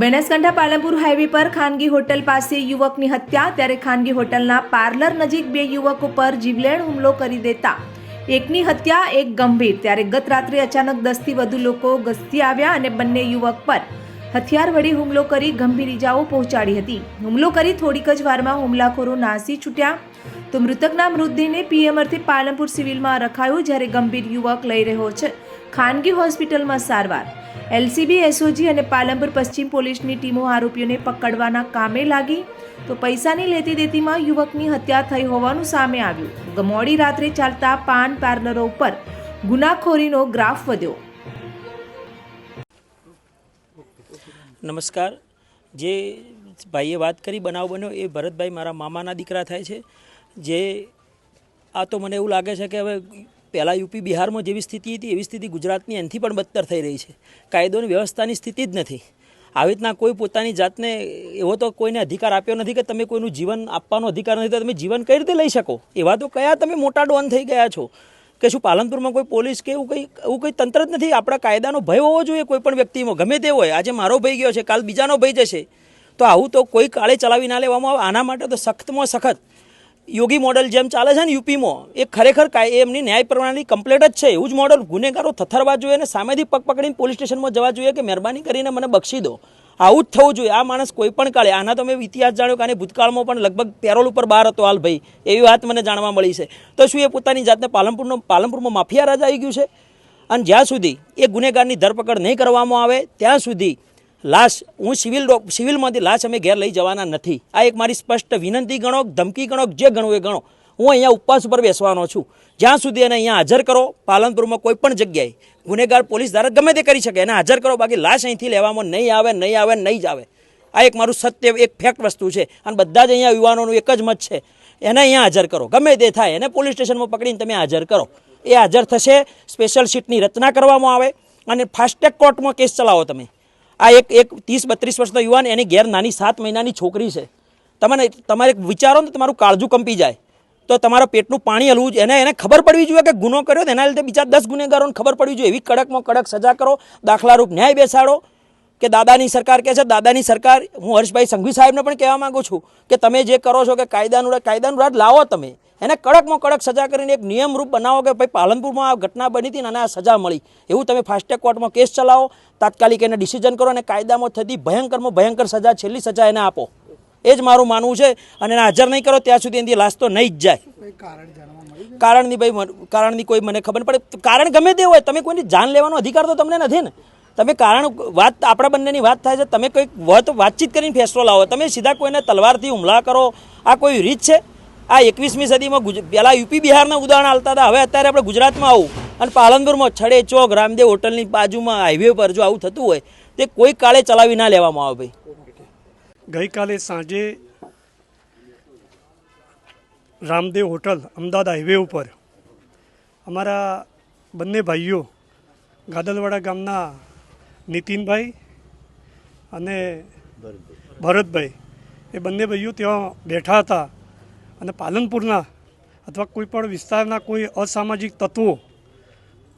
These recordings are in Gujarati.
બનાસકાંઠા પાલનપુર હાઈવે પર ખાનગી હોટલ પાસે યુવકની હત્યા, ત્યારે ખાનગી હોટલના પાર્લર નજીક બે યુવકો પર જીવલેણ હુમલો કરી દેતા. એકની હત્યા, એક ગંભીર. ત્યારે ગત રાત્રે અચાનક દસથી વધુ લોકો ગસ્તી આવ્યા અને બંને યુવક પર હથિયાર વડે હુમલો કરી ગંભીર ઇજાઓ પહોંચાડી હતી. હુમલો કરી થોડીક જ વારમાં હુમલાખોરો નાસી છૂટ્યા. તો મૃતકના મૃતદેહને પીએમ પાલનપુર સિવિલમાં રખાયો, જ્યારે ગંભીર યુવક લઈ રહ્યો છે. ખાનગી હોસ્પિટલમાં સારવાર. એલસીબી, એસઓજી અને પાલનપુર પશ્ચિમ પોલીસની ટીમો આરોપીઓને પકડવાના કામે લાગી તો પૈસાની લેતી દેતીમાં યુવકની હત્યા થઈ હોવાનું સામે આવ્યું. મોડી રાત્રે ચાલતા પાન પાર્લરો ઉપર ગુનાખોરીનો ગ્રાફ વધ્યો. નમસ્કાર. જે ભાઈએ વાત કરી બનાવ બન્યો એ ભરતભાઈ મારા મામાના દીકરા થાય છે. જે આ તો મને એવું લાગે છે કે હવે પહેલાં યુપી બિહારમાં જેવી સ્થિતિ હતી, એવી સ્થિતિ ગુજરાતની એનથી પણ બદતર થઈ રહી છે. કાયદો અને વ્યવસ્થાની સ્થિતિ જ નથી. આવી રીતના કોઈ પોતાની જાતને એવો તો કોઈને અધિકાર આપ્યો નથી કે તમે કોઈનું જીવન આપવાનો અધિકાર નથી, તો તમે જીવન કઈ રીતે લઈ શકો? એવા તો કયા તમે મોટા ડોન થઈ ગયા છો? કે શું પાલનપુરમાં કોઈ પોલીસ કે એવું કંઈ એવું કંઈ તંત્ર જ નથી? આપણા કાયદાનો ભય હોવો જોઈએ કોઈ પણ વ્યક્તિમાં. ગમે તે હોય, આજે મારો ભય ગયો છે, કાલ બીજાનો ભય જશે. તો આવું તો કોઈ કાળે ચલાવી ના લેવામાં આવે. આના માટે તો સખ્તમાં સખત યોગી મોડલ જેમ ચાલે છે ને યુપીમાં, એ ખરેખર કાંઈ એમની ન્યાય પ્રણાલી કમ્પ્લેટ જ છે. એવું જ મોડલ ગુનેગારો થથરવા જોઈએ અને સામેથી પગ પકડીને પોલીસ સ્ટેશનમાં જવા જોઈએ કે મહેરબાની કરીને મને બક્ષી દો. આવું જ થવું જોઈએ. આ માણસ કોઈ પણ કાળે, આના તો મેં ઇતિહાસ જાણ્યો કે આને ભૂતકાળમાં પણ લગભગ પેરોલ ઉપર બહાર હતો હાલ ભાઈ. એવી વાત મને જાણવા મળી છે. તો શું એ પોતાની જાતને પાલનપુરનો, પાલનપુરમાં માફિયા રાજા આવી ગયું છે? અને જ્યાં સુધી એ ગુનેગારની ધરપકડ નહીં કરવામાં આવે, ત્યાં સુધી લાશ, હું સિવિલ સિવિલમાંથી લાશ અમે ઘેર લઈ જવાના નથી. આ એક મારી સ્પષ્ટ વિનંતી ગણો, ધમકી ગણો જે ગણો એ ગણો. હું અહીંયા ઉપવાસ ઉપર બેસવાનો છું. જ્યાં સુધી એને અહીંયા હાજર કરો, પાલનપુરમાં કોઈ પણ જગ્યાએ, ગુનેગાર પોલીસ ધારક ગમે તે કરી શકે, એને હાજર કરો, બાકી લાશ અહીંથી લેવામાં નહીં આવે નહીં આવે, નહીં જ આવે. આ એક મારું સત્ય, એક ફેક્ટ વસ્તુ છે. અને બધા જ અહીંયા યુવાનોનું એક જ મત છે. એને અહીંયા હાજર કરો. ગમે તે થાય, એને પોલીસ સ્ટેશનમાં પકડીને તમે હાજર કરો. એ હાજર થશે સ્પેશિયલ સીટની રચના કરવામાં આવે, અને ફાસ્ટેગ કોર્ટમાં કેસ ચલાવો તમે. આ એક એક ત્રીસ, બત્રીસ વર્ષનો યુવાન, એની ઘેર નાની સાત મહિનાની છોકરી છે. તમને, તમારે વિચારો ને તમારું કાળજું કંપી જાય. તો તમારા પેટનું પાણી હલવું એને એને ખબર પડવી જોઈએ કે ગુનો કર્યો એના લીધે બીજા દસ ગુનેગારોને ખબર પડવી જોઈએ. એવી કડકમાં કડક સજા કરો, દાખલારૂપ ન્યાય બેસાડો. કે દાદાની સરકાર કહે છે દાદાની સરકાર હું હર્ષભાઈ સંઘવી સાહેબને પણ કહેવા માગું છું કે તમે જે કરો છો કે કાયદાનું કાયદાનું રાજ લાવો તમે. એને કડકમાં કડક સજા કરીને એક નિયમરૂપ બનાવો કે ભાઈ પાલનપુરમાં આ ઘટના બની હતી ને અને આ સજા મળી. એવું તમે ફાસ્ટેગ કોર્ટમાં કેસ ચલાવો તાત્કાલિક એને ડિસિઝન કરો અને કાયદામાં થતી ભયંકરમાં ભયંકર સજા છેલ્લી સજા એને આપો. એ જ મારું માનવું છે અને એને હાજર નહીં કરો ત્યાં સુધી એની લાશ તો નહીં જ જાય. કારણની ભાઈ કારણની કોઈ મને ખબર પડે. કારણ ગમે તે હોય તમે કોઈની જાન લેવાનો અધિકાર તો તમને નથી ને. તમે કારણ વાત, આપણા બંનેની વાત થાય છે, તમે કંઈક વાત વાતચીત કરીને ફેસલો લાવો. તમે સીધા કોઈને તલવારથી હુમલા કરો. આ કોઈ રીત છે? આ એકવીસમી સદીમાં પહેલાં યુપી બિહારના ઉદાહરણ હાલતા હતા. હવે અત્યારે આપણે ગુજરાતમાં આવું. અને પાલનપુરમાં છડે ચોક, રામદેવ હોટલની બાજુમાં હાઈવે પર જો આવું થતું હોય, તે કોઈ કાળે ચલાવી ના લેવામાં આવે ભાઈ. ગઈકાલે સાંજે રામદેવ હોટલ, અમદાવાદ હાઈવે ઉપર અમારા બંને ભાઈઓ ગાદલવાડા ગામના નીતિનભાઈ અને ભરતભાઈ. એ બંને ભાઈઓ ત્યાં બેઠા હતા. અને પાલનપુરના અથવા કોઈ પણ વિસ્તારના કોઈ અસામાજિક તત્વો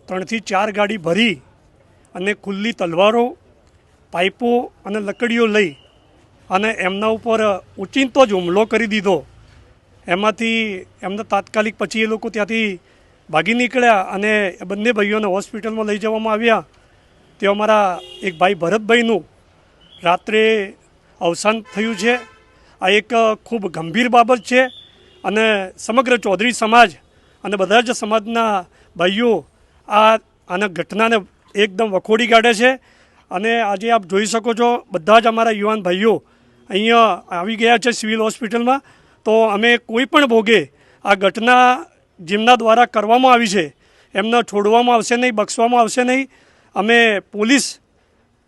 ત્રણથી ચાર ગાડી ભરી અને ખુલ્લી તલવારો પાઇપો અને લકડીઓ લઈ અને એમના ઉપર ઉચિંતો જ હુમલો કરી દીધો. એમાંથી એમને તાત્કાલિક પછી એ લોકો ત્યાંથી ભાગી નીકળ્યા અને એ બંને ભાઈઓને હોસ્પિટલમાં લઈ જવામાં આવ્યા. તે અમારા એક ભાઈ ભરતભાઈનું રાત્રે અવસાન થયું છે. આ એક ખૂબ ગંભીર બાબત છે અને સમગ્ર ચૌધરી સમાજ અને બધા જ સમાજના ભાઈઓ આ, આના ઘટનાને એકદમ વખોડી કાઢે છે. અને આજે આપ જોઈ શકો છો, બધા જ અમારા યુવાન ભાઈઓ અહીંયા આવી ગયા છે સિવિલ હોસ્પિટલમાં. તો અમે કોઈ પણ ભોગે આ ઘટના જેમના દ્વારા કરવામાં આવી છે, એમને છોડવામાં આવશે નહીં, બક્ષવામાં આવશે નહીં. અમે પોલીસ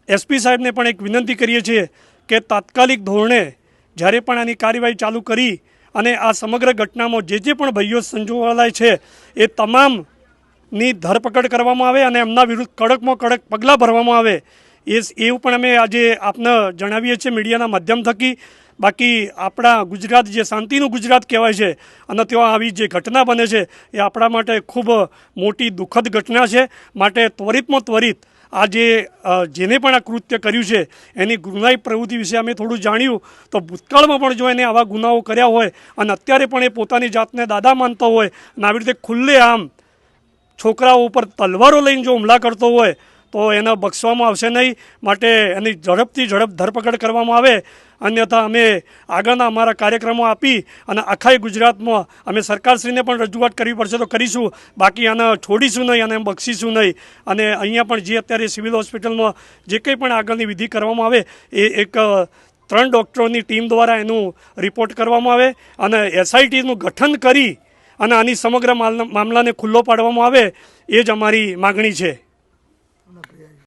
એસપી સાહેબને પણ એક વિનંતી કરીએ છીએ કે તાત્કાલિક ધોરણે જ્યારે પણ આની કાર્યવાહી ચાલુ કરી અને આ સમગ્ર ઘટનામાં જે જે પણ ભાઈઓ સંજોવાયેલા છે, એ તમામની ધરપકડ કરવામાં આવે અને એમના વિરુદ્ધ કડકમાં કડક પગલાં ભરવામાં આવે એ એવું પણ અમે આજે આપને જણાવીએ છીએ મીડિયાના માધ્યમ થકી. બાકી આપણા ગુજરાત જે શાંતિનું ગુજરાત કહેવાય છે અને ત્યાં આવી જે ઘટના બને છે એ આપણા માટે ખૂબ મોટી દુઃખદ ઘટના છે. માટે ત્વરિતમાં ત્વરિત આ જે જેને પણ આ કૃત્ય કર્યું છે એની ગુનાઈ પ્રવૃત્તિ વિશે અમે થોડું જાણ્યું. તો ભૂતકાળમાં પણ જો એને આવા ગુનાઓ કર્યા હોય અને અત્યારે પણ એ પોતાની જાતને દાદા માનતો હોય અને આવી રીતે ખુલ્લે આમ છોકરાઓ ઉપર તલવારો લઈને જો હુમલા કરતો હોય તો એને બક્ષવામાં આવશે નહીં. માટે એની ઝડપથી ઝડપ ધરપકડ કરવામાં આવે. અન્યથા અમે આગળના અમારા કાર્યક્રમો આપી અને આખા ગુજરાતમાં અમે સરકારશ્રીને પણ રજૂઆત કરવી પડશે તો કરીશું. બાકી આને છોડીશું નહીં અને બક્ષીશું નહીં. અને અહીંયા પણ જે અત્યારે સિવિલ હોસ્પિટલમાં જે કંઈ પણ આગળની વિધિ કરવામાં આવે, એ એક ત્રણ ડૉક્ટરોની ટીમ દ્વારા એનું રિપોર્ટ કરવામાં આવે અને એસઆઈટીનું ગઠન કરી અને આની સમગ્ર માલ- મામલાને ખુલ્લો પાડવામાં આવે, એ જ અમારી માગણી છે.